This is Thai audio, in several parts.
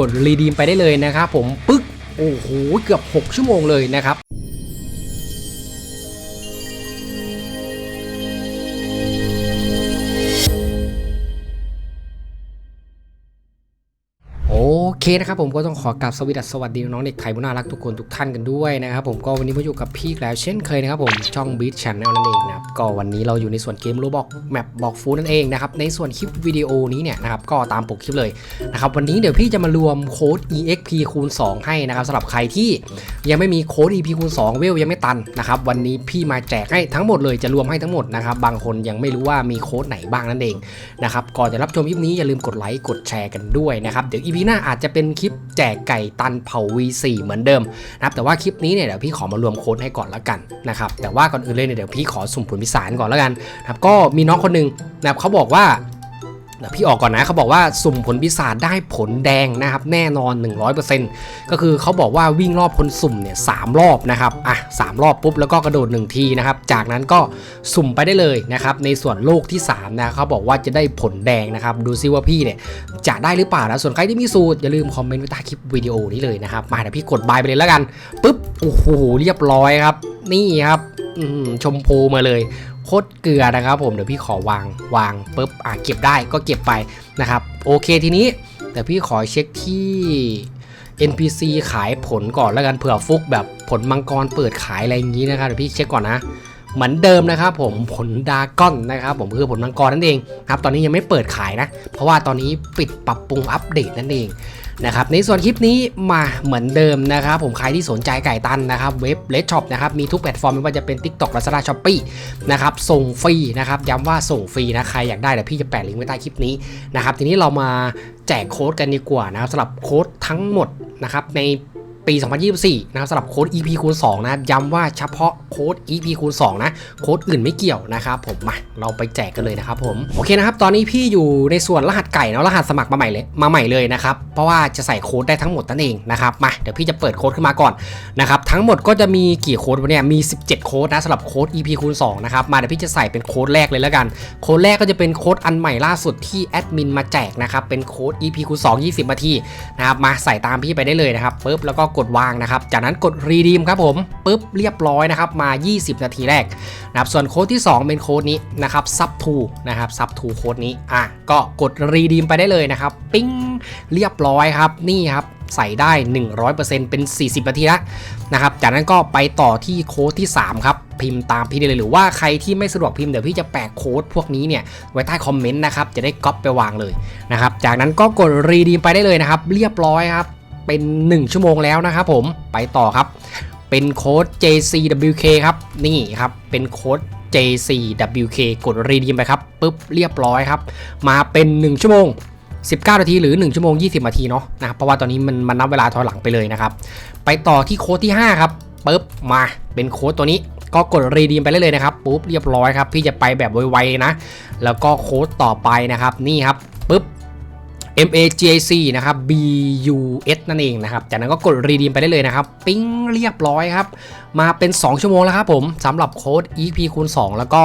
กดรีดีมไปได้เลยนะครับผมปึ๊กโอ้โหเกือบ 6 ชั่วโมงเลยนะครับ เคนะครับผมก็ต้องขอกราบสวัสดีสวัสดีน้องๆเด็กไทยผู้น่ารักทุกคนทุกท่านกันด้วยนะครับผมก็วันนี้มาอยู่กับพี่แล้วเช่นเคยนะครับผมช่อง Beat Channel นั่นเองนะครับก็วันนี้เราอยู่ในส่วนเกมโรบอกแมปบอกฟูนั่นเองนะครับในส่วนคลิปวิดีโอนี้เนี่ยนะครับก็ตามปกคลิปเลยนะครับวันนี้เดี๋ยวพี่จะมารวมโค้ด EXP คูณ 2 ให้นะครับสำหรับใครที่ยังไม่มีโค้ด EP คูณ2เวลยังไม่ตันนะครับวันนี้พี่มาแจกให้ทั้งหมดเลยจะรวมให้ทั้งหมดนะครับบางคนยังไม่รู้ว่ามีโค้ดไหนบ้างนั่นเองนะครับก่อนจะรับชมคลิปนี้อย่าลืมกดไลค์กดแชร์กันด้วยนะครับเดี๋ยวอีพีหน้าอาจจะเป็นคลิปแจกไก่ตันเผา V4 เหมือนเดิมนะครับแต่ว่าคลิปนี้เนี่ยเดี๋ยวพี่ขอมารวมโค้ดให้ก่อนละกันนะครับแต่ว่าก่อนอื่นเลยเนี่ยเดี๋ยวพี่ขอสุ่มผลพิสารก่อนละกันนะครับก็มีน้องคนหนึ่งนะครับเขาบอกว่า เดี๋ยวพี่ออกก่อนนะเขาบอกว่าสุ่มผลพิศาจได้ผลแดงนะครับแน่นอน 100%ก็คือเขาบอกว่าวิ่งรอบคนสุ่มเนี่ยสามรอบนะครับอะสามรอบปุ๊บแล้วก็กระโดดหนึ่งทีนะครับจากนั้นก็สุ่มไปได้เลยนะครับในส่วนโลกที่3นะเขาบอกว่าจะได้ผลแดงนะครับดูซิว่าพี่เนี่ยจะได้หรือเปล่านะส่วนใครที่มีสูตรอย่าลืมคอมเมนต์ไว้ใต้คลิปวิดีโอนี้เลยนะครับมาเดี๋ยวพี่กดบายไปเลยแล้วกันปุ๊บโอ้โหเรียบร้อยครับนี่ครับชมพูมาเลย โคตรเกลือนะครับผมเดี๋ยวพี่ขอวางวางปุ๊บอะเก็บได้ก็เก็บไปนะครับโอเคทีนี้แต่พี่ขอเช็คที่ NPC ขายผลก่อนแล้วกันเผื่อฟุกแบบผลมังกรเปิดขายอะไรอย่างนี้นะครับเดี๋ยวพี่เช็คก่อนนะ เหมือนเดิมนะครับผมผลดาก้อนนะครับผมคือผลมังกรนั่นเองครับตอนนี้ยังไม่เปิดขายนะ เพราะว่าตอนนี้ปิดปรับปรุงอัปเดตนั่นเองนะครับในส่วนคลิปนี้มาเหมือนเดิมนะครับผมใครที่สนใจไก่ตันนะครับเว็บเลดช็อปนะครับมีทุกแพลตฟอร์มไม่ว่าจะเป็น TikTok Lazada Shopee นะครับส่งฟรีนะครับย้ำว่าส่งฟรีนะใครอยากได้เดี๋ยวพี่จะแปะลิงก์ไว้ใต้คลิปนี้นะครับทีนี้เรามาแจกโค้ดกันดีกว่านะครับสำหรับโค้ดทั้งหมดนะครับใน ปี 2024 นะครับสำหรับโค้ด EP คูณ2นะย้ำว่าเฉพาะโค้ด EP คูณ2นะโค้ดอื่นไม่เกี่ยวนะครับผมมาเราไปแจกกันเลยนะครับผมโอเคนะครับตอนนี้พี่อยู่ในส่วนรหัสไก่เนาะรหัสสมัครมาใหม่เลยมาใหม่เลยนะครับเพราะว่าจะใส่โค้ดได้ทั้งหมดนั่นเองนะครับมาเดี๋ยวพี่จะเปิดโค้ดขึ้นมาก่อนนะครับทั้งหมดก็จะมีกี่โค้ดวะเนี่ยมี 17 โค้ดนะสำหรับโค้ด EP คูณ2นะครับมาเดี๋ยวพี่จะใส่เป็นโค้ดแรกเลยแล้วกัน โค้ดแรกก็จะเป็นโค้ดอันใหม่ล่าสุดที่แอดมินมาแจกนะครับเป็นโค้ด EP คูณ2 20นาทีนะครับมาใส่ตามพี่ไปได้เลยนะครับปุ๊บแล้วก็กดวางนะครับ จากนั้นกดรีดีมครับผมปุ๊บเรียบร้อยนะครับมา 20 นาทีแรกนะครับส่วนโค้ดที่ 2 เป็นโค้ดนี้นะครับซับทูนะครับซับทูโค้ดนี้อะก็กดรีดีมไปได้เลยนะครับปิ้งเรียบร้อยครับนี่ครับใส่ได้ 100%เป็น 40 นาทีล้วนะครับ จากนั้นก็ไปต่อที่โค้ดที่ 3 ครับ พิมพ์ตามพี่ได้เลยหรือว่าใครที่ไม่สะดวกพิมพ์เดี๋ยวพี่จะแปะโค้ดพวกนี้เนี่ยไว้ใต้คอมเมนต์นะครับ จะได้ก๊อปไปวางเลยนะครับ จากนั้นก็กดรีดีมไปได้เลยนะครับ เรียบร้อยครับ เป็น 1 ชั่วโมงแล้วนะครับผมไปต่อครับ เป็นโค้ด JCWK ครับ นี่ครับ เป็นโค้ด JCWK กดรีดีมไปครับปุ๊บเรียบร้อยครับ มาเป็น 1 ชั่วโมง 19 นาทีหรือ 1 ชั่วโมง 20 นาทีเนาะนะครับเพราะว่าตอนนี้มันมันนับเวลาถอยหลังไปเลยนะครับ ไปต่อที่โค้ดที่ 5 ครับปุ๊บมาเป็นโค้ดตัวนี้ก็กดรีดีมไปเลยนะครับปุ๊บเรียบร้อยครับพี่จะไปแบบไวๆนะ แล้วก็โค้ดต่อไปนะครับ นี่ครับปุ๊บ MAGIC นะครับ BUS นั่นเองนะครับ จากนั้นก็กดรีดีมไปได้เลยนะครับ ปิ้งเรียบร้อยครับ มาเป็น 2 ชั่วโมงแล้วครับผมสำหรับโค้ด EP คูณ2แล้วก็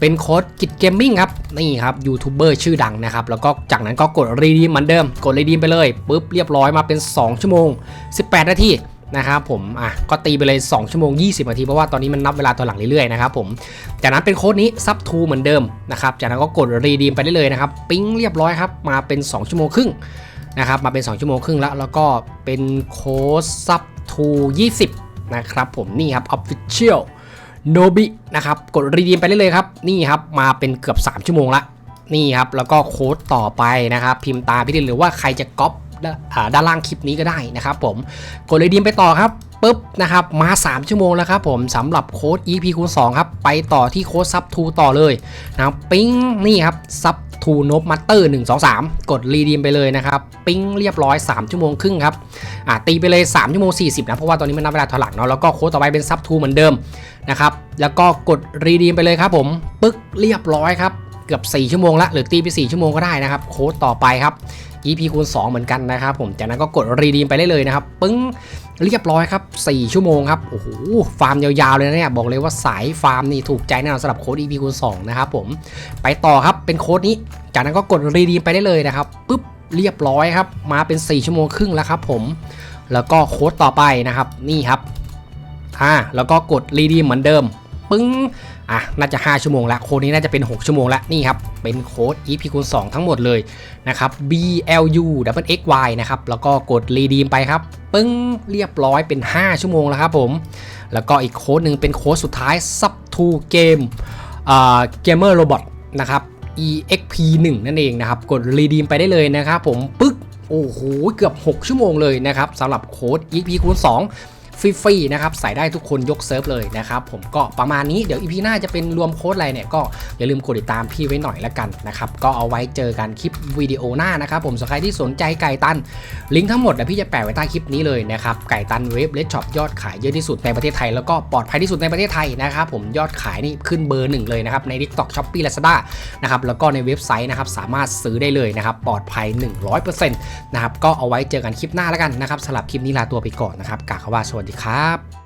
เป็นโค้ดกิจเกมมิ่งครับ นี่ครับยูทูบเบอร์ชื่อดังนะครับ แล้วก็จากนั้นก็กดรีดีมเหมือนเดิม กดรีดีมไปเลยปุ๊บเรียบร้อยมาเป็น 2 ชั่วโมง 18 นาที นะครับผม อะ ก็ตีไปเลย 2 ชั่วโมง 20 นาที เพราะว่าตอนนี้มันนับเวลาตัวหลังเรื่อยๆนะครับผม จากนั้นเป็นโค้ดนี้ซับทูเหมือนเดิมนะครับ จากนั้นก็กดรีดีมไปได้เลยนะครับ ปิ้งเรียบร้อยครับ มาเป็น 2 ชั่วโมงครึ่งนะครับ มาเป็น 2 ชั่วโมงครึ่งแล้ว แล้วก็เป็นโค้ดซับทู20 นะครับผม นี่ครับ Official โนบินะครับ กดรีดีมไปได้เลยครับ นี่ครับ มาเป็นเกือบ 3 ชั่วโมงละ นี่ครับ แล้วก็โค้ดต่อไปนะครับ พิมพ์ตามพี่ดินหรือว่าใครจะก๊อป ด้านล่างคลิปนี้ก็ได้นะครับผมกดรีดีมไปต่อครับปุ๊บนะครับมา 3 ชั่วโมงแล้วครับผมสำหรับโค้ด EP คูณ2ครับ ไปต่อที่โค้ดซับทูต่อเลยนะครับปิ้งนี่ครับซับทูนบมัตเตอร์1 2 3 กดรีดีมไปเลยนะครับ ปิ้งเรียบร้อย 3 ชั่วโมงครึ่งครับอ่าตีไปเลย 3 ชั่วโมง 40 นะ เพราะว่าตอนนี้มันนับเวลาถอยหลังเนาะแล้วก็โค้ดต่อไปเป็นซับทูเหมือนเดิมนะครับแล้วก็กดรีดีมไปเลยครับผมปึ๊กเรียบร้อยครับเกือบ 4 ชั่วโมงละหรือตีไป 4 ชั่วโมงก็ได้นะครับ โค้ดต่อไปครับ EP คูณ2เหมือนกันนะครับผมจากนั้นก็กดรีดีมไปได้เลยนะครับปึ้งเรียบร้อยครับ 4 ชั่วโมงครับ โอ้โห ฟาร์มยาวๆ เลยนะเนี่ย บอกเลยว่าสายฟาร์มนี่ถูกใจแน่นอนสำหรับโค้ด EP คูณ2นะครับผม ไปต่อครับ เป็นโค้ดนี้ จากนั้นก็กดรีดีมไปได้เลยนะครับปึ๊บ เรียบร้อยครับ มาเป็น 4 ชั่วโมงครึ่งแล้วครับผม แล้วก็โค้ดต่อไปนะครับ นี่ครับ อ่า แล้วก็กดรีดีมเหมือนเดิม ปึ้ง อะน่าจะ 5 ชั่วโมงแล้วโค้ดนี้น่าจะเป็น 6 ชั่วโมงแล้วนี่ครับ เป็นโค้ด EP คูณ2ทั้งหมดเลยนะครับ BLU double XY นะครับ แล้วก็กดรีดีมไปครับ ปึ้งเรียบร้อยเป็น 5 ชั่วโมงแล้วครับผม แล้วก็อีกโค้ดหนึ่งเป็นโค้ดสุดท้าย sub to game อ่า gamer robot นะครับ EXP 1 นั่นเองนะครับ กดรีดีมไปได้เลยนะครับผมปึ๊กโอ้โหเกือบ 6 ชั่วโมงเลยนะครับสำหรับโค้ด EP คูณ2 ฟรีๆนะครับใส่ได้ทุกคนยกเซิร์ฟเลยนะครับผมก็ประมาณนี้เดี๋ยว EP หน้าจะเป็นรวมโค้ดอะไรเนี่ยก็อย่าลืมกดติดตามพี่ไว้หน่อยละกันนะครับก็เอาไว้เจอกันคลิปวิดีโอหน้านะครับผมสำหรับใครที่สนใจไก่ตัน ลิงก์ทั้งหมดเดี๋ยวพี่จะแปะไว้ใต้คลิปนี้เลยนะครับไก่ตันเว็บเลดช็อปยอดขายเยอะที่สุดในประเทศไทยแล้วก็ปลอดภัยที่สุดในประเทศไทยนะครับผมยอดขายนี่ขึ้นเบอร์หนึ่งเลยนะครับใน TikTok Shopee Lazada นะครับแล้วก็ในเว็บไซต์นะครับสามารถซื้อได้เลยนะครับปลอดภัย 100%นะครับก็เอาไว้เจอกันคลิปหน้าแล้วกันนะครับสำหรับคลิปนี้ลาตัวไปก่อนนะครับกาคว่าสวัสดีครับ